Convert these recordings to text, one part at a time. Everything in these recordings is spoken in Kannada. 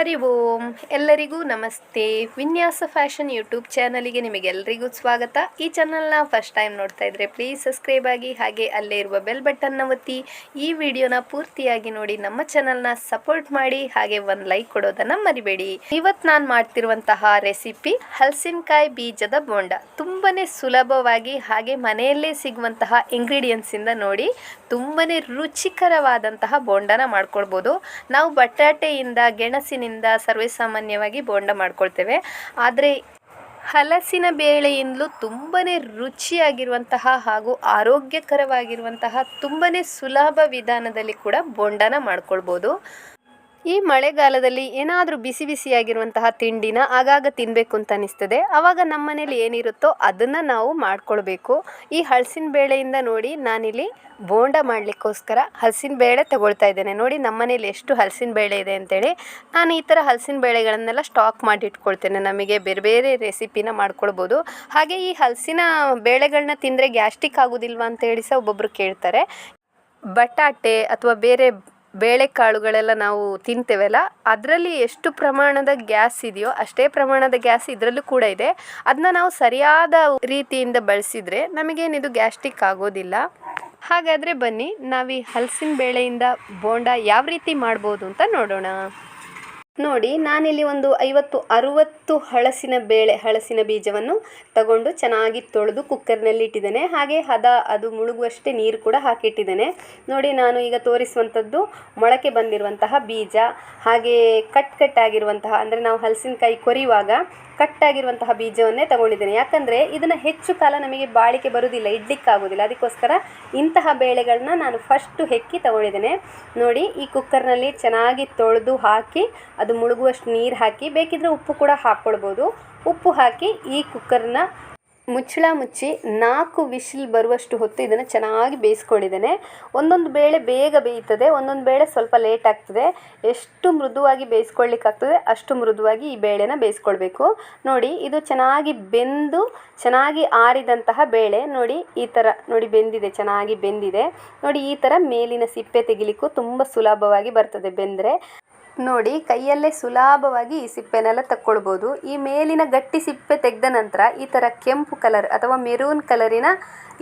ಹರಿ ಓಂ. ಎಲ್ಲರಿಗೂ ನಮಸ್ತೆ. ವಿನ್ಯಾಸ ಫ್ಯಾಷನ್ ಯೂಟ್ಯೂಬ್ ಚಾನಲಿಗೆ ನಿಮಗೆಲ್ಲರಿಗೂ ಸ್ವಾಗತ. ಈ ಚಾನಲ್ನ ಫಸ್ಟ್ ಟೈಮ್ ನೋಡ್ತಾ ಇದ್ರೆ ಪ್ಲೀಸ್ ಸಬ್ಸ್ಕ್ರೈಬ್ ಆಗಿ ಹಾಗೆ ಅಲ್ಲೇ ಇರುವ ಬೆಲ್ ಬಟನ್ನ ಒತ್ತಿ. ಈ ವಿಡಿಯೋನ ಪೂರ್ತಿಯಾಗಿ ನೋಡಿ ನಮ್ಮ ಚಾನಲ್ನ ಸಪೋರ್ಟ್ ಮಾಡಿ, ಹಾಗೆ ಒಂದು ಲೈಕ್ ಕೊಡೋದನ್ನ ಮರಿಬೇಡಿ. ಇವತ್ತು ನಾನು ಮಾಡ್ತಿರುವಂತಹ ರೆಸಿಪಿ ಹಲಸಿನಕಾಯಿ ಬೀಜದ ಬೋಂಡ. ತುಂಬಾನೇ ಸುಲಭವಾಗಿ ಹಾಗೆ ಮನೆಯಲ್ಲೇ ಸಿಗುವಂತಹ ಇಂಗ್ರೀಡಿಯೆಂಟ್ಸ್ ಇಂದ ನೋಡಿ ತುಂಬಾನೇ ರುಚಿಕರವಾದಂತಹ ಬೋಂಡನ ಮಾಡ್ಕೊಳ್ಬೋದು. ನಾವು ಬಟಾಟೆಯಿಂದ ಗೆಣಸಿನಿಂದ ಸರ್ವೇಸಾಮಾನ್ಯವಾಗಿ ಬೋಂಡ ಮಾಡ್ಕೊಳ್ತೇವೆ. ಆದರೆ ಹಲಸಿನ ಬೇಳೆಯಿಂದಲೂ ತುಂಬಾ ರುಚಿಯಾಗಿರುವಂತಹ ಹಾಗೂ ಆರೋಗ್ಯಕರವಾಗಿರುವಂತಹ ತುಂಬಾ ಸುಲಭ ವಿಧಾನದಲ್ಲಿ ಕೂಡ ಬೋಂಡನ ಮಾಡ್ಕೊಳ್ಬೋದು. ಈ ಮಳೆಗಾಲದಲ್ಲಿ ಏನಾದರೂ ಬಿಸಿ ಬಿಸಿಯಾಗಿರುವಂತಹ ತಿಂಡಿನ ಆಗಾಗ ತಿನ್ನಬೇಕು ಅಂತ ಅನಿಸ್ತದೆ. ಆವಾಗ ನಮ್ಮ ಮನೇಲಿ ಏನಿರುತ್ತೋ ಅದನ್ನು ನಾವು ಮಾಡ್ಕೊಳ್ಬೇಕು. ಈ ಹಲಸಿನ ಬೇಳೆಯಿಂದ ನೋಡಿ ನಾನಿಲ್ಲಿ ಬೋಂಡ ಮಾಡಲಿಕ್ಕೋಸ್ಕರ ಹಲಸಿನ ಬೇಳೆ ತಗೊಳ್ತಾ ಇದ್ದೇನೆ. ನೋಡಿ ನಮ್ಮ ಮನೇಲಿ ಎಷ್ಟು ಹಲಸಿನ ಬೇಳೆ ಇದೆ ಅಂತೇಳಿ ನಾನು ಈ ಥರ ಹಲಸಿನ ಬೇಳೆಗಳನ್ನೆಲ್ಲ ಸ್ಟಾಕ್ ಮಾಡಿ ಇಟ್ಕೊಳ್ತೇನೆ ನಮಗೆ ಬೇರೆ ಬೇರೆ ರೆಸಿಪಿನ ಮಾಡ್ಕೊಳ್ಬೋದು. ಹಾಗೆ ಈ ಹಲಸಿನ ಬೇಳೆಗಳನ್ನ ತಿಂದರೆ ಗ್ಯಾಸ್ಟ್ರಿಕ್ ಆಗೋದಿಲ್ವಾ ಅಂತೇಳಿ ಸಹ ಒಬ್ಬೊಬ್ಬರು ಕೇಳ್ತಾರೆ. ಬಟಾಟೆ ಅಥವಾ ಬೇರೆ ಬೇಳೆಕಾಳುಗಳೆಲ್ಲ ನಾವು ತಿಂತೇವಲ್ಲ, ಅದರಲ್ಲಿ ಎಷ್ಟು ಪ್ರಮಾಣದ ಗ್ಯಾಸ್ ಇದೆಯೋ ಅಷ್ಟೇ ಪ್ರಮಾಣದ ಗ್ಯಾಸ್ ಇದರಲ್ಲೂ ಕೂಡ ಇದೆ. ಅದನ್ನ ನಾವು ಸರಿಯಾದ ರೀತಿಯಿಂದ ಬಳಸಿದರೆ ನಮಗೇನಿದು ಗ್ಯಾಸ್ಟ್ರಿಕ್ ಆಗೋದಿಲ್ಲ. ಹಾಗಾದರೆ ಬನ್ನಿ, ನಾವು ಈ ಹಲಸಿನ ಬೇಳೆಯಿಂದ ಬೋಂಡ ಯಾವ ರೀತಿ ಮಾಡ್ಬೋದು ಅಂತ ನೋಡೋಣ. ನೋಡಿ, ನಾನಿಲ್ಲಿ ಒಂದು ಐವತ್ತು, ಅರುವತ್ತು ಹಳಸಿನ ಬೇಳೆ, ಹಳಸಿನ ಬೀಜವನ್ನು ತಗೊಂಡು ಚೆನ್ನಾಗಿ ತೊಳೆದು ಕುಕ್ಕರ್ನಲ್ಲಿ ಇಟ್ಟಿದ್ದೇನೆ. ಹಾಗೆ ಹದ, ಅದು ಮುಳುಗುವಷ್ಟೇ ನೀರು ಕೂಡ ಹಾಕಿಟ್ಟಿದ್ದೇನೆ. ನೋಡಿ, ನಾನು ಈಗ ತೋರಿಸುವಂಥದ್ದು ಮೊಳಕೆ ಬಂದಿರುವಂತಹ ಬೀಜ, ಹಾಗೆ ಕಟ್ ಕಟ್ ಆಗಿರುವಂತಹ, ಅಂದರೆ ನಾವು ಹಲಸಿನಕಾಯಿ ಕೊರಿಯುವಾಗ ಕಟ್ಟಾಗಿರುವಂತಹ ಬೀಜವನ್ನೇ ತಗೊಂಡಿದ್ದೇನೆ. ಯಾಕಂದರೆ ಇದನ್ನು ಹೆಚ್ಚು ಕಾಲ ನಮಗೆ ಬಾಳಿಕೆ ಬರುವುದಿಲ್ಲ ಇಡ್ಲಿಕ್ಕಾಗೋದಿಲ್ಲ. ಅದಕ್ಕೋಸ್ಕರ ಇಂತಹ ಬೇಳೆಗಳನ್ನ ನಾನು ಫಸ್ಟು ಹೆಕ್ಕಿ ತಗೊಂಡಿದ್ದೇನೆ. ನೋಡಿ, ಈ ಕುಕ್ಕರ್ನಲ್ಲಿ ಚೆನ್ನಾಗಿ ತೊಳೆದು ಹಾಕಿ, ಅದು ಮುಳುಗುವಷ್ಟು ನೀರು ಹಾಕಿ, ಬೇಕಿದ್ರೆ ಉಪ್ಪು ಕೂಡ ಹಾಕ್ಕೊಳ್ಬೋದು. ಉಪ್ಪು ಹಾಕಿ ಈ ಕುಕ್ಕರ್ನ ಮುಚ್ಚಳ ಮುಚ್ಚಿ ನಾಲ್ಕು ವಿಶಿಲ್ ಬರುವಷ್ಟು ಹೊತ್ತು ಇದನ್ನು ಚೆನ್ನಾಗಿ ಬೇಯಿಸ್ಕೊಂಡಿದ್ದೇನೆ. ಒಂದೊಂದು ಬೇಳೆ ಬೇಗ ಬೇಯ್ತದೆ, ಒಂದೊಂದು ಬೇಳೆ ಸ್ವಲ್ಪ ಲೇಟ್ ಆಗ್ತದೆ. ಎಷ್ಟು ಮೃದುವಾಗಿ ಬೇಯಿಸ್ಕೊಳ್ಳಿಕ್ಕಾಗ್ತದೆ ಅಷ್ಟು ಮೃದುವಾಗಿ ಈ ಬೇಳೆನ ಬೇಯಿಸ್ಕೊಳ್ಬೇಕು. ನೋಡಿ, ಇದು ಚೆನ್ನಾಗಿ ಬೆಂದು, ಚೆನ್ನಾಗಿ ಆರಿದಂತಹ ಬೇಳೆ. ನೋಡಿ, ಈ ಥರ ನೋಡಿ ಬೆಂದಿದೆ, ಚೆನ್ನಾಗಿ ಬೆಂದಿದೆ. ನೋಡಿ, ಈ ಥರ ಮೇಲಿನ ಸಿಪ್ಪೆ ತೆಗಿಲಿಕ್ಕೂ ತುಂಬ ಸುಲಭವಾಗಿ ಬರ್ತದೆ ಬೆಂದರೆ. ನೋಡಿ ಕೈಯಲ್ಲೇ ಸುಲಭವಾಗಿ ಈ ಸಿಪ್ಪೆನೆಲ್ಲ ತಕ್ಕೊಳ್ಬೋದು. ಈ ಮೇಲಿನ ಗಟ್ಟಿ ಸಿಪ್ಪೆ ತೆಗೆದ ನಂತರ ಈ ಥರ ಕೆಂಪು ಕಲರ್ ಅಥವಾ ಮೆರೂನ್ ಕಲರಿನ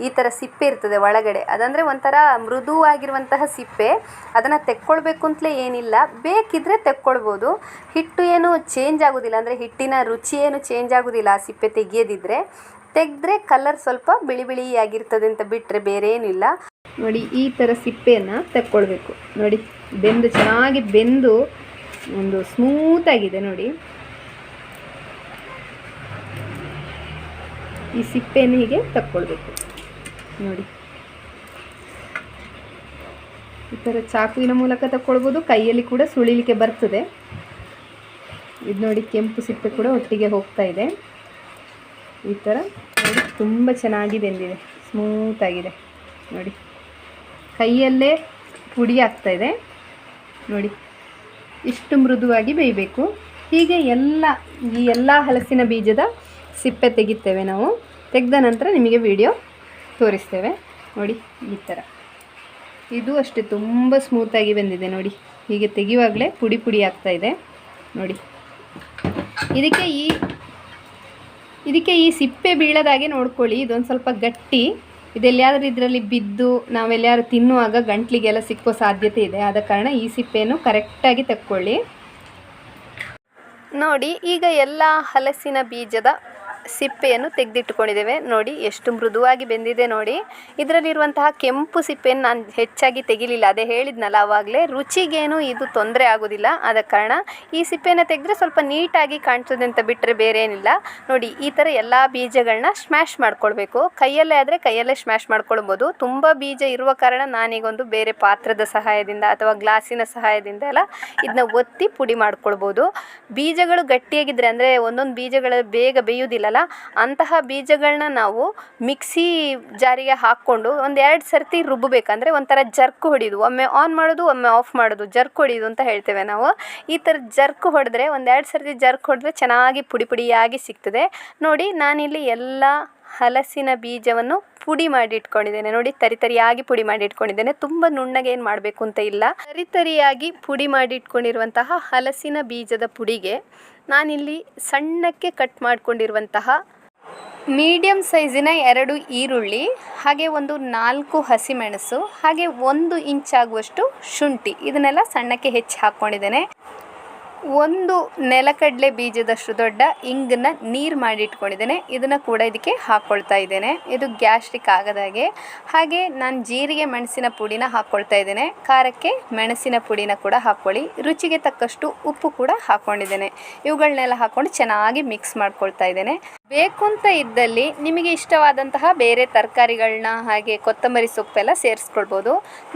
ಈ ಥರ ಸಿಪ್ಪೆ ಇರ್ತದೆ ಒಳಗಡೆ. ಅದಂದರೆ ಒಂಥರ ಮೃದುವಾಗಿರುವಂತಹ ಸಿಪ್ಪೆ. ಅದನ್ನು ತೆಕ್ಕೊಳ್ಬೇಕು ಅಂತಲೇ ಏನಿಲ್ಲ. ಬೇಕಿದ್ದರೆ ತೆಕ್ಕೊಳ್ಬೋದು. ಹಿಟ್ಟು ಏನು ಚೇಂಜ್ ಆಗೋದಿಲ್ಲ. ಅಂದರೆ ಹಿಟ್ಟಿನ ರುಚಿ ಏನು ಚೇಂಜ್ ಆಗೋದಿಲ್ಲ ಆ ಸಿಪ್ಪೆ ತೆಗೆಯೋದಿದ್ರೆ. ತೆಗೆದ್ರೆ ಕಲರ್ ಸ್ವಲ್ಪ ಬಿಳಿ ಬಿಳಿಯಾಗಿರ್ತದೆ ಅಂತ ಬಿಟ್ಟರೆ ಬೇರೆ ಏನಿಲ್ಲ ನೋಡಿ ಈ ಥರ ಸಿಪ್ಪೆಯನ್ನು ತಕ್ಕೊಳ್ಬೇಕು. ನೋಡಿ ಬೆಂದು ಚೆನ್ನಾಗಿ ಬೆಂದು ಒಂದು ಸ್ಮೂತಾಗಿದೆ ನೋಡಿ. ಈ ಸಿಪ್ಪೆಯನ್ನು ಹೀಗೆ ತಕ್ಕೊಳ್ಬೇಕು. ನೋಡಿ. ಈ ಥರ ಚಾಕುವಿನ ಮೂಲಕ ತಕ್ಕೊಳ್ಬೋದು, ಕೈಯಲ್ಲಿ ಕೂಡ ಸುಳಿಲಿಕ್ಕೆ ಬರ್ತದೆ. ಇದು ನೋಡಿ ಕೆಂಪು ಸಿಪ್ಪೆ ಕೂಡ ಒಟ್ಟಿಗೆ ಹೋಗ್ತಾ ಇದೆ. ಈ ಥರ ನೋಡಿ ತುಂಬ ಚೆನ್ನಾಗಿ ಬೆಂದಿದೆ ಸ್ಮೂತಾಗಿದೆ ನೋಡಿ. ಕೈಯಲ್ಲೇ ಪುಡಿ ಆಗ್ತಾಯಿದೆ ನೋಡಿ. ಇಷ್ಟು ಮೃದುವಾಗಿ ಬೇಯಬೇಕು. ಹೀಗೆ ಎಲ್ಲ, ಈ ಎಲ್ಲ ಹಲಸಿನ ಬೀಜದ ಸಿಪ್ಪೆ ತೆಗಿತೇವೆ ನಾವು. ತೆಗೆದ ನಂತರ ನಿಮಗೆ ವಿಡಿಯೋ ತೋರಿಸ್ತೇವೆ. ನೋಡಿ, ಈ ಥರ. ಇದು ಅಷ್ಟೇ, ತುಂಬ ಸ್ಮೂತಾಗಿ ಬಂದಿದೆ ನೋಡಿ. ಹೀಗೆ ತೆಗೆಯುವಾಗಲೇ ಪುಡಿ ಪುಡಿ ಆಗ್ತಾ ಇದೆ. ನೋಡಿ. ಇದಕ್ಕೆ ಈ ಇದಕ್ಕೆ ಈ ಸಿಪ್ಪೆ ಬೀಳದಾಗೆ ನೋಡ್ಕೊಳ್ಳಿ. ಇದೊಂದು ಸ್ವಲ್ಪ ಗಟ್ಟಿ. ಇದೆಲ್ಲಿಯಾದ್ರೂ ಇದರಲ್ಲಿ ಬಿದ್ದು ನಾವೆಲ್ಲಾರು ತಿನ್ನುವಾಗ ಗಂಟ್ಲಿಗೆಲ್ಲ ಸಿಕ್ಕೋ ಸಾಧ್ಯತೆ ಇದೆ. ಆದ ಕಾರಣ ಈ ಸಿಪ್ಪೆಯನ್ನು ಕರೆಕ್ಟಾಗಿ ತಕ್ಕೊಳ್ಳಿ. ನೋಡಿ, ಈಗ ಎಲ್ಲ ಹಲಸಿನ ಬೀಜದ ಸಿಪ್ಪೆಯನ್ನು ತೆಗೆದಿಟ್ಟುಕೊಂಡಿದ್ದೇವೆ. ನೋಡಿ, ಎಷ್ಟು ಮೃದುವಾಗಿ ಬೆಂದಿದೆ ನೋಡಿ. ಇದರಲ್ಲಿರುವಂತಹ ಕೆಂಪು ಸಿಪ್ಪೆಯನ್ನು ನಾನು ಹೆಚ್ಚಾಗಿ ತೆಗಿಲಿಲ್ಲ. ಅದೇ ಹೇಳಿದ್ನಲ್ಲ ಆವಾಗಲೇ ರುಚಿಗೇನು ಇದು ತೊಂದರೆ ಆಗೋದಿಲ್ಲ. ಆದ ಕಾರಣ ಈ ಸಿಪ್ಪೆನ ತೆಗೆದ್ರೆ ಸ್ವಲ್ಪ ನೀಟಾಗಿ ಕಾಣ್ತದೆ ಅಂತ ಬಿಟ್ಟರೆ ಬೇರೆ ಏನಿಲ್ಲ ನೋಡಿ, ಈ ಥರ ಎಲ್ಲ ಬೀಜಗಳನ್ನ ಸ್ಮ್ಯಾಶ್ ಮಾಡ್ಕೊಳ್ಬೇಕು. ಕೈಯಲ್ಲೇ ಆದರೆ ಕೈಯಲ್ಲೇ ಸ್ಮ್ಯಾಶ್ ಮಾಡ್ಕೊಳ್ಬೋದು. ತುಂಬ ಬೀಜ ಇರುವ ಕಾರಣ ನಾನೀಗೊಂದು ಬೇರೆ ಪಾತ್ರದ ಸಹಾಯದಿಂದ ಅಥವಾ ಗ್ಲಾಸಿನ ಸಹಾಯದಿಂದ ಎಲ್ಲ ಇದನ್ನ ಒತ್ತಿ ಪುಡಿ ಮಾಡ್ಕೊಳ್ಬೋದು. ಬೀಜಗಳು ಗಟ್ಟಿಯಾಗಿದ್ದರೆ ಅಂದರೆ ಒಂದೊಂದು ಬೀಜಗಳು ಬೇಗ ಬೇಯುವುದಿಲ್ಲಲ್ಲ ಅಂತಹ ಬೀಜಗಳನ್ನ ನಾವು ಮಿಕ್ಸಿ ಜಾರಿಗೆ ಹಾಕ್ಕೊಂಡು ಒಂದು ಎರಡು ಸರ್ತಿ ರುಬ್ಬಬೇಕಂದ್ರೆ ಒಂಥರ ಜರ್ಕ್ ಹೊಡಿಯೋದು. ಒಮ್ಮೆ ಆನ್ ಮಾಡೋದು, ಒಮ್ಮೆ ಆಫ್ ಮಾಡೋದು. ಜರ್ಕ್ ಹೊಡೆಯೋದು ಅಂತ ಹೇಳ್ತೇವೆ ನಾವು. ಈ ಥರ ಜರ್ಕ್ ಹೊಡೆದ್ರೆ ಒಂದೆರಡು ಸರ್ತಿ ಜರ್ಕ್ ಹೊಡೆದ್ರೆ ಚೆನ್ನಾಗಿ ಪುಡಿ ಪುಡಿಯಾಗಿ ಸಿಗ್ತದೆ. ನೋಡಿ ನಾನಿಲ್ಲಿ ಎಲ್ಲ ಹಲಸಿನ ಬೀಜವನ್ನು ಪುಡಿ ಮಾಡಿ ಇಟ್ಕೊಂಡಿದ್ದೇನೆ ನೋಡಿ, ತರಿ ತರಿಯಾಗಿ ಪುಡಿ ಮಾಡಿ ಇಟ್ಕೊಂಡಿದ್ದೇನೆ ತುಂಬ ನುಣ್ಣಗೆ ಏನು ಮಾಡಬೇಕು ಅಂತ ಇಲ್ಲ. ತರಿ ತರಿಯಾಗಿ ಪುಡಿ ಮಾಡಿ ಇಟ್ಕೊಂಡಿರುವಂತಹ ಹಲಸಿನ ಬೀಜದ ಪುಡಿಗೆ ನಾನಿಲ್ಲಿ ಸಣ್ಣಕ್ಕೆ ಕಟ್ ಮಾಡಿಕೊಂಡಿರುವಂತಹ ಮೀಡಿಯಂ ಸೈಜಿನ ಎರಡು ಈರುಳ್ಳಿ, ಹಾಗೆ ಒಂದು ನಾಲ್ಕು ಹಸಿಮೆಣಸು, ಹಾಗೆ ಒಂದು ಇಂಚ್ ಆಗುವಷ್ಟು ಶುಂಠಿ. ಇದನ್ನೆಲ್ಲ ಸಣ್ಣಕ್ಕೆ ಹೆಚ್ಚಿ ಹಾಕ್ಕೊಂಡಿದ್ದೇನೆ ಒಂದು ನೆಲಕಡಲೆ ಬೀಜದಷ್ಟು ದೊಡ್ಡ ಇಂಗನ್ನ ನೀರು ಮಾಡಿ ಇಟ್ಕೊಂಡಿದ್ದೇನೆ ಇದನ್ನು ಕೂಡ ಇದಕ್ಕೆ ಹಾಕ್ಕೊಳ್ತಾ ಇದ್ದೇನೆ. ಇದು ಗ್ಯಾಸ್ಟ್ರಿಕ್ ಆಗದಾಗೆ ಹಾಗೆ. ನಾನು ಜೀರಿಗೆ ಮೆಣಸಿನ ಪುಡಿನ ಹಾಕ್ಕೊಳ್ತಾ ಇದ್ದೇನೆ. ಖಾರಕ್ಕೆ ಮೆಣಸಿನ ಪುಡಿನ ಕೂಡ ಹಾಕ್ಕೊಳ್ಳಿ ರುಚಿಗೆ ತಕ್ಕಷ್ಟು ಉಪ್ಪು ಕೂಡ ಹಾಕ್ಕೊಂಡಿದ್ದೇನೆ ಇವುಗಳನ್ನೆಲ್ಲ ಹಾಕ್ಕೊಂಡು ಚೆನ್ನಾಗಿ ಮಿಕ್ಸ್ ಮಾಡ್ಕೊಳ್ತಾ ಇದ್ದೇನೆ. ಬೇಕು ಅಂತ ಇದ್ದಲ್ಲಿ ನಿಮಗೆ ಇಷ್ಟವಾದಂತಹ ಬೇರೆ ತರಕಾರಿಗಳನ್ನ ಹಾಗೆ ಕೊತ್ತಂಬರಿ ಸೊಪ್ಪೆಲ್ಲ ಸೇರಿಸ್ಕೊಳ್ಬೋದು.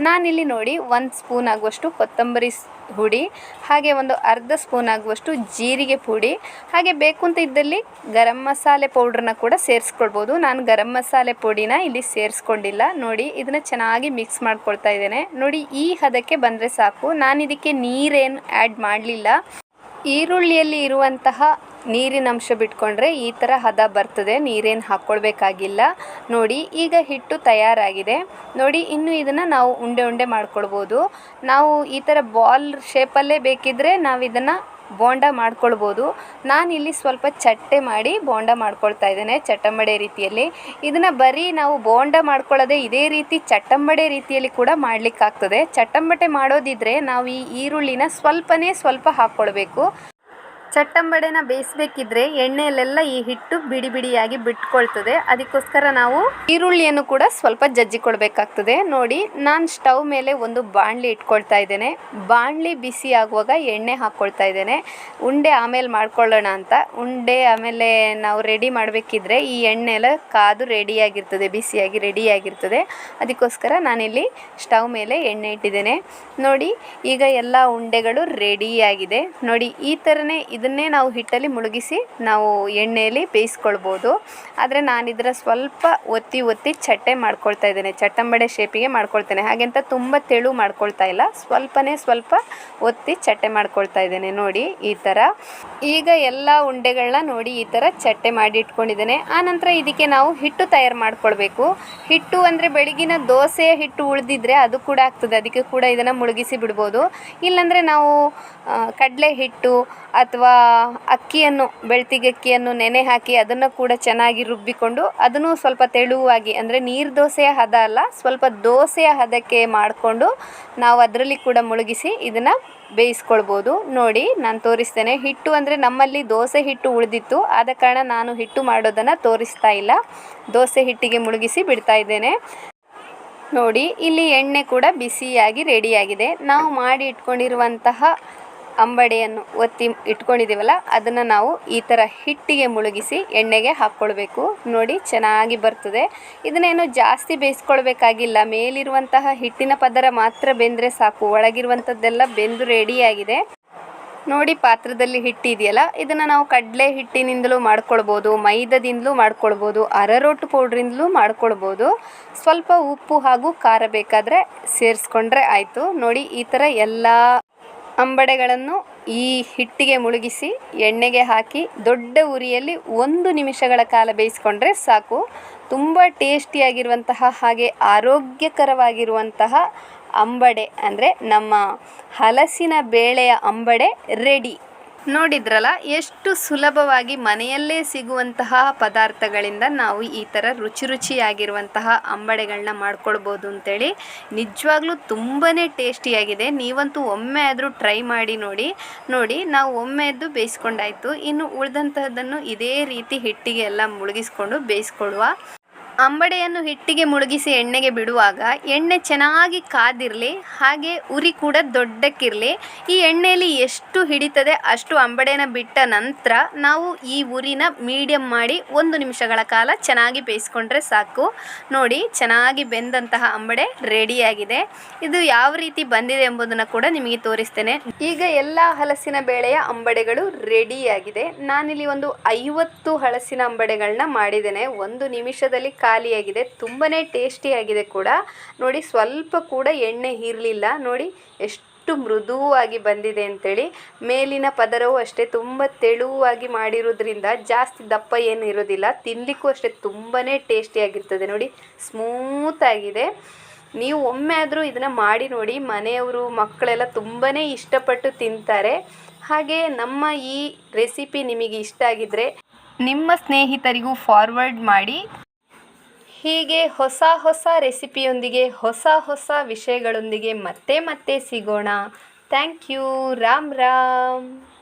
ನಾನಿಲ್ಲಿ ನೋಡಿ ಒಂದು ಸ್ಪೂನ್ ಆಗುವಷ್ಟು ಕೊತ್ತಂಬರಿ ಹುಡಿ ಹಾಗೆ ಒಂದು ಅರ್ಧ ಸ್ಪೂನ್ ಆಗುವಷ್ಟು ಜೀರಿಗೆ ಪುಡಿ, ಹಾಗೆ ಬೇಕು ಅಂತ ಇದ್ದಲ್ಲಿ ಗರಂ ಮಸಾಲೆ ಪೌಡ್ರನ್ನ ಕೂಡ ಸೇರಿಸ್ಕೊಳ್ಬೋದು. ನಾನು ಗರಂ ಮಸಾಲೆ ಪುಡಿನ ಇಲ್ಲಿ ಸೇರಿಸ್ಕೊಂಡಿಲ್ಲ. ನೋಡಿ ಇದನ್ನು ಚೆನ್ನಾಗಿ ಮಿಕ್ಸ್ ಮಾಡ್ಕೊಳ್ತಾ ಇದ್ದೇನೆ. ನೋಡಿ ಈ ಹದಕ್ಕೆ ಬಂದರೆ ಸಾಕು. ನಾನು ಇದಕ್ಕೆ ನೀರೇನು ಆ್ಯಡ್ ಮಾಡಲಿಲ್ಲ. ಈರುಳ್ಳಿಯಲ್ಲಿ ಇರುವಂತಹ ನೀರಿನ ಅಂಶ ಬಿಟ್ಕೊಂಡ್ರೆ ಈ ಥರ ಹದ ಬರ್ತದೆ, ನೀರೇನು ಹಾಕ್ಕೊಳ್ಬೇಕಾಗಿಲ್ಲ ನೋಡಿ, ಈಗ ಹಿಟ್ಟು ತಯಾರಾಗಿದೆ. ನೋಡಿ, ಇನ್ನು ಇದನ್ನು ನಾವು ಉಂಡೆ ಉಂಡೆ ಮಾಡ್ಕೊಳ್ಬೋದು. ನಾವು ಈ ಥರ ಬಾಲ್ ಶೇಪಲ್ಲೇ ಬೇಕಿದ್ದರೆ ನಾವು ಇದನ್ನು ಬೋಂಡ ಮಾಡ್ಕೊಳ್ಬೋದು. ನಾನಿಲ್ಲಿ ಸ್ವಲ್ಪ ಚಟ್ಟೆ ಮಾಡಿ ಬೋಂಡ ಮಾಡ್ಕೊಳ್ತಾ ಇದ್ದೇನೆ ಚಟ್ಟಂಬಡೆ ರೀತಿಯಲ್ಲಿ. ಇದನ್ನು ಬರೀ ನಾವು ಬೋಂಡ ಮಾಡ್ಕೊಳ್ಳೋದೇ ಇದೇ ರೀತಿ ಚಟ್ಟಂಬಡೆ ರೀತಿಯಲ್ಲಿ ಕೂಡ ಮಾಡಲಿಕ್ಕಾಗ್ತದೆ. ಚಟ್ಟಂಬಟೆ ಮಾಡೋದಿದ್ರೆ ನಾವು ಈ ಈರುಳ್ಳಿನ ಸ್ವಲ್ಪನೇ ಸ್ವಲ್ಪ ಹಾಕ್ಕೊಳ್ಬೇಕು ಚಟ್ಟಂಬಡೆನ ಬೇಯಿಸಬೇಕಿದ್ರೆ ಎಣ್ಣೆಯಲ್ಲೆಲ್ಲ ಈ ಹಿಟ್ಟು ಬಿಡಿ ಬಿಡಿಯಾಗಿ ಬಿಟ್ಕೊಳ್ತದೆ. ಅದಕ್ಕೋಸ್ಕರ ನಾವು ಈರುಳ್ಳಿಯನ್ನು ಕೂಡ ಸ್ವಲ್ಪ ಜಜ್ಜಿ ಕೊಡಬೇಕಾಗ್ತದೆ. ನೋಡಿ, ನಾನು ಸ್ಟವ್ ಮೇಲೆ ಒಂದು ಬಾಣಲಿ ಇಟ್ಕೊಳ್ತಾ ಇದ್ದೇನೆ. ಬಾಣಲಿ ಬಿಸಿ ಆಗುವಾಗ ಎಣ್ಣೆ ಹಾಕ್ಕೊಳ್ತಾ ಇದ್ದೇನೆ. ಉಂಡೆ ಆಮೇಲೆ ಮಾಡ್ಕೊಳ್ಳೋಣ ಅಂತ. ಉಂಡೆ ಆಮೇಲೆ ನಾವು ರೆಡಿ ಮಾಡಬೇಕಿದ್ರೆ ಈ ಎಣ್ಣೆ ಎಲ್ಲ ಕಾದು ರೆಡಿಯಾಗಿರ್ತದೆ, ಬಿಸಿಯಾಗಿ ರೆಡಿಯಾಗಿರ್ತದೆ. ಅದಕ್ಕೋಸ್ಕರ ನಾನಿಲ್ಲಿ ಸ್ಟವ್ ಮೇಲೆ ಎಣ್ಣೆ ಇಟ್ಟಿದ್ದೇನೆ. ನೋಡಿ, ಈಗ ಎಲ್ಲ ಉಂಡೆಗಳು ರೆಡಿಯಾಗಿದೆ. ನೋಡಿ, ಈ ಥರನೇ ಇದನ್ನೇ ನಾವು ಹಿಟ್ಟಲ್ಲಿ ಮುಳುಗಿಸಿ ನಾವು ಎಣ್ಣೆಯಲ್ಲಿ ಬೇಯಿಸ್ಕೊಳ್ಬೋದು. ಆದರೆ ಇದರ ಸ್ವಲ್ಪ ಒತ್ತಿ ಒತ್ತಿ ಚಟ್ಟೆ ಮಾಡ್ಕೊಳ್ತಾ ಇದ್ದೇನೆ. ಚಟ್ಟಂಬಡೆ ಶೇಪಿಗೆ ಮಾಡ್ಕೊಳ್ತೇನೆ. ಹಾಗೆಂತ ತುಂಬ ತೆಳು ಮಾಡ್ಕೊಳ್ತಾ ಇಲ್ಲ. ಸ್ವಲ್ಪನೇ ಸ್ವಲ್ಪ ಒತ್ತಿ ಚಟ್ಟೆ ಮಾಡ್ಕೊಳ್ತಾ ಇದ್ದೇನೆ ನೋಡಿ ಈ ಥರ ಈಗ ಎಲ್ಲ ಉಂಡೆಗಳನ್ನ ನೋಡಿ ಈ ಥರ ಚಟ್ಟೆ ಮಾಡಿ ಇಟ್ಕೊಂಡಿದ್ದೇನೆ. ಆನಂತರ ಇದಕ್ಕೆ ನಾವು ಹಿಟ್ಟು ತಯಾರು ಮಾಡ್ಕೊಳ್ಬೇಕು. ಹಿಟ್ಟು ಅಂದರೆ ಬೆಳಗಿನ ದೋಸೆಯ ಹಿಟ್ಟು ಉಳಿದಿದ್ರೆ ಅದು ಕೂಡ ಆಗ್ತದೆ. ಅದಕ್ಕೆ ಕೂಡ ಇದನ್ನು ಮುಳುಗಿಸಿ ಬಿಡ್ಬೋದು. ಇಲ್ಲಾಂದರೆ ನಾವು ಕಡಲೆ ಹಿಟ್ಟು ಅಥವಾ ಅಕ್ಕಿಯನ್ನು, ಬೆಳ್ತಿಗೆ ಅಕ್ಕಿಯನ್ನು ನೆನೆ ಹಾಕಿ ಅದನ್ನು ಕೂಡ ಚೆನ್ನಾಗಿ ರುಬ್ಬಿಕೊಂಡು ಅದನ್ನು ಸ್ವಲ್ಪ ತೆಳುವಾಗಿ, ಅಂದರೆ ನೀರು ದೋಸೆಯ ಹದ ಅಲ್ಲ, ಸ್ವಲ್ಪ ದೋಸೆಯ ಹದಕ್ಕೆ ಮಾಡಿಕೊಂಡು ನಾವು ಅದರಲ್ಲಿ ಕೂಡ ಮುಳುಗಿಸಿ ಇದನ್ನು ಬೇಯಿಸ್ಕೊಳ್ಬೋದು. ನೋಡಿ, ನಾನು ತೋರಿಸ್ತೇನೆ. ಹಿಟ್ಟು ಅಂದರೆ ನಮ್ಮಲ್ಲಿ ದೋಸೆ ಹಿಟ್ಟು ಉಳಿದಿತ್ತು. ಆದ ಕಾರಣ ನಾನು ಹಿಟ್ಟು ಮಾಡೋದನ್ನು ತೋರಿಸ್ತಾ ಇಲ್ಲ. ದೋಸೆ ಹಿಟ್ಟಿಗೆ ಮುಳುಗಿಸಿ ಬಿಡ್ತಾ ಇದ್ದೇನೆ. ನೋಡಿ, ಇಲ್ಲಿ ಎಣ್ಣೆ ಕೂಡ ಬಿಸಿಯಾಗಿ ರೆಡಿಯಾಗಿದೆ ನಾವು ಮಾಡಿ ಇಟ್ಕೊಂಡಿರುವಂತಹ ಅಂಬಡೆಯನ್ನು ಒತ್ತಿ ಇಟ್ಕೊಂಡಿದ್ದೀವಲ್ಲ, ಅದನ್ನು ನಾವು ಈ ಥರ ಹಿಟ್ಟಿಗೆ ಮುಳುಗಿಸಿ ಎಣ್ಣೆಗೆ ಹಾಕ್ಕೊಳ್ಬೇಕು. ನೋಡಿ, ಚೆನ್ನಾಗಿ ಬರ್ತದೆ. ಇದನ್ನೇನು ಜಾಸ್ತಿ ಬೇಯಿಸ್ಕೊಳ್ಬೇಕಾಗಿಲ್ಲ. ಮೇಲಿರುವಂತಹ ಹಿಟ್ಟಿನ ಪದರ ಮಾತ್ರ ಬೆಂದರೆ ಸಾಕು. ಒಳಗಿರುವಂಥದ್ದೆಲ್ಲ ಬೆಂದು ರೆಡಿಯಾಗಿದೆ ನೋಡಿ, ಪಾತ್ರದಲ್ಲಿ ಹಿಟ್ಟಿದೆಯಲ್ಲ ಇದನ್ನು ನಾವು ಕಡಲೆ ಹಿಟ್ಟಿನಿಂದಲೂ ಮಾಡ್ಕೊಳ್ಬೋದು, ಮೈದದಿಂದಲೂ ಮಾಡ್ಕೊಳ್ಬೋದು, ಅರರೋಟು ಪೌಡ್ರಿಂದಲೂ ಮಾಡ್ಕೊಳ್ಬೋದು. ಸ್ವಲ್ಪ ಉಪ್ಪು ಹಾಗೂ ಖಾರ ಬೇಕಾದರೆ ಸೇರಿಸ್ಕೊಂಡ್ರೆ ಆಯಿತು. ನೋಡಿ, ಈ ಥರ ಎಲ್ಲ ಅಂಬಡೆಗಳನ್ನು ಈ ಹಿಟ್ಟಿಗೆ ಮುಳುಗಿಸಿ, ಎಣ್ಣೆಗೆ ಹಾಕಿ ದೊಡ್ಡ ಉರಿಯಲ್ಲಿ ಒಂದು ನಿಮಿಷಗಳ ಕಾಲ ಬೇಯಿಸಿಕೊಂಡ್ರೆ ಸಾಕು. ತುಂಬ ಟೇಸ್ಟಿಯಾಗಿರುವಂತಹ ಹಾಗೆ ಆರೋಗ್ಯಕರವಾಗಿರುವಂತಹ ಅಂಬಡೆ, ಅಂದರೆ ನಮ್ಮ ಹಲಸಿನ ಬೇಳೆಯ ಅಂಬಡೆ ರೆಡಿ ನೋಡಿದ್ರಲ್ಲ, ಎಷ್ಟು ಸುಲಭವಾಗಿ ಮನೆಯಲ್ಲೇ ಸಿಗುವಂತಹ ಪದಾರ್ಥಗಳಿಂದ ನಾವು ಈ ಥರ ರುಚಿ ರುಚಿಯಾಗಿರುವಂತಹ ಅಂಬಡೆಗಳನ್ನ ಮಾಡ್ಕೊಳ್ಬೋದು ಅಂತೇಳಿ ನಿಜವಾಗ್ಲೂ ತುಂಬಾ ಟೇಸ್ಟಿಯಾಗಿದೆ. ನೀವಂತೂ ಒಮ್ಮೆ ಆದರೂ ಟ್ರೈ ಮಾಡಿ ನೋಡಿ ನೋಡಿ ನಾವು ಒಮ್ಮೆ ಎದ್ದು ಬೇಯಿಸ್ಕೊಂಡಾಯ್ತು. ಇನ್ನು ಉಳಿದಂತಹದ್ದನ್ನು ಇದೇ ರೀತಿ ಹಿಟ್ಟಿಗೆ ಎಲ್ಲ ಮುಳುಗಿಸ್ಕೊಂಡು ಬೇಯಿಸ್ಕೊಳ್ಳುವ ಅಂಬಡೆಯನ್ನು ಹಿಟ್ಟಿಗೆ ಮುಳುಗಿಸಿ ಎಣ್ಣೆಗೆ ಬಿಡುವಾಗ ಎಣ್ಣೆ ಚೆನ್ನಾಗಿ ಕಾದಿರಲಿ, ಹಾಗೆ ಉರಿ ಕೂಡ ದೊಡ್ಡಕ್ಕಿರಲಿ. ಈ ಎಣ್ಣೆಯಲ್ಲಿ ಎಷ್ಟು ಹಿಡಿತದೆ ಅಷ್ಟು ಅಂಬಡೆನ ಬಿಟ್ಟ ನಂತರ ನಾವು ಈ ಉರಿನ ಮೀಡಿಯಂ ಮಾಡಿ ಒಂದು ನಿಮಿಷಗಳ ಕಾಲ ಚೆನ್ನಾಗಿ ಬೇಯಿಸ್ಕೊಂಡ್ರೆ ಸಾಕು. ನೋಡಿ, ಚೆನ್ನಾಗಿ ಬೆಂದಂತಹ ಅಂಬಡೆ ರೆಡಿಯಾಗಿದೆ. ಇದು ಯಾವ ರೀತಿ ಬಂದಿದೆ ಎಂಬುದನ್ನು ಕೂಡ ನಿಮಗೆ ತೋರಿಸ್ತೇನೆ. ಈಗ ಎಲ್ಲ ಹಲಸಿನ ಬೇಳೆಯ ಅಂಬಡೆಗಳು ರೆಡಿಯಾಗಿದೆ. ನಾನಿಲ್ಲಿ ಒಂದು ಐವತ್ತು ಹಲಸಿನ ಅಂಬಡೆಗಳನ್ನ ಮಾಡಿದ್ದೇನೆ. ಒಂದು ನಿಮಿಷದಲ್ಲಿ ಖಾಲಿಯಾಗಿದೆ ತುಂಬಾ ಟೇಸ್ಟಿಯಾಗಿದೆ ಕೂಡ. ನೋಡಿ, ಸ್ವಲ್ಪ ಕೂಡ ಎಣ್ಣೆ ಇರಲಿಲ್ಲ ನೋಡಿ, ಎಷ್ಟು ಎಷ್ಟು ಮೃದುವಾಗಿ ಬಂದಿದೆ ಅಂತೇಳಿ. ಮೇಲಿನ ಪದರವು ಅಷ್ಟೇ ತುಂಬ ತೆಳುವಾಗಿ ಮಾಡಿರೋದ್ರಿಂದ ಜಾಸ್ತಿ ದಪ್ಪ ಏನು ಇರೋದಿಲ್ಲ. ತಿನ್ನಲಿಕ್ಕೂ ಅಷ್ಟೇ ತುಂಬಾ ಟೇಸ್ಟಿಯಾಗಿರ್ತದೆ. ನೋಡಿ ಸ್ಮೂತಾಗಿದೆ ನೀವು ಒಮ್ಮೆ ಆದರೂ ಇದನ್ನು ಮಾಡಿ ನೋಡಿ. ಮನೆಯವರು, ಮಕ್ಕಳೆಲ್ಲ ತುಂಬಾ ಇಷ್ಟಪಟ್ಟು ತಿಂತಾರೆ. ಹಾಗೆ ನಮ್ಮ ಈ ರೆಸಿಪಿ ನಿಮಗೆ ಇಷ್ಟ ಆಗಿದ್ದರೆ ನಿಮ್ಮ ಸ್ನೇಹಿತರಿಗೂ ಫಾರ್ವರ್ಡ್ ಮಾಡಿ. ಹೀಗೆ ಹೊಸ ಹೊಸ ರೆಸಿಪಿಯೊಂದಿಗೆ ಹೊಸ ಹೊಸ ವಿಷಯಗಳೊಂದಿಗೆ ಮತ್ತೆ ಮತ್ತೆ ಸಿಗೋಣ. Thank you Ram Ram.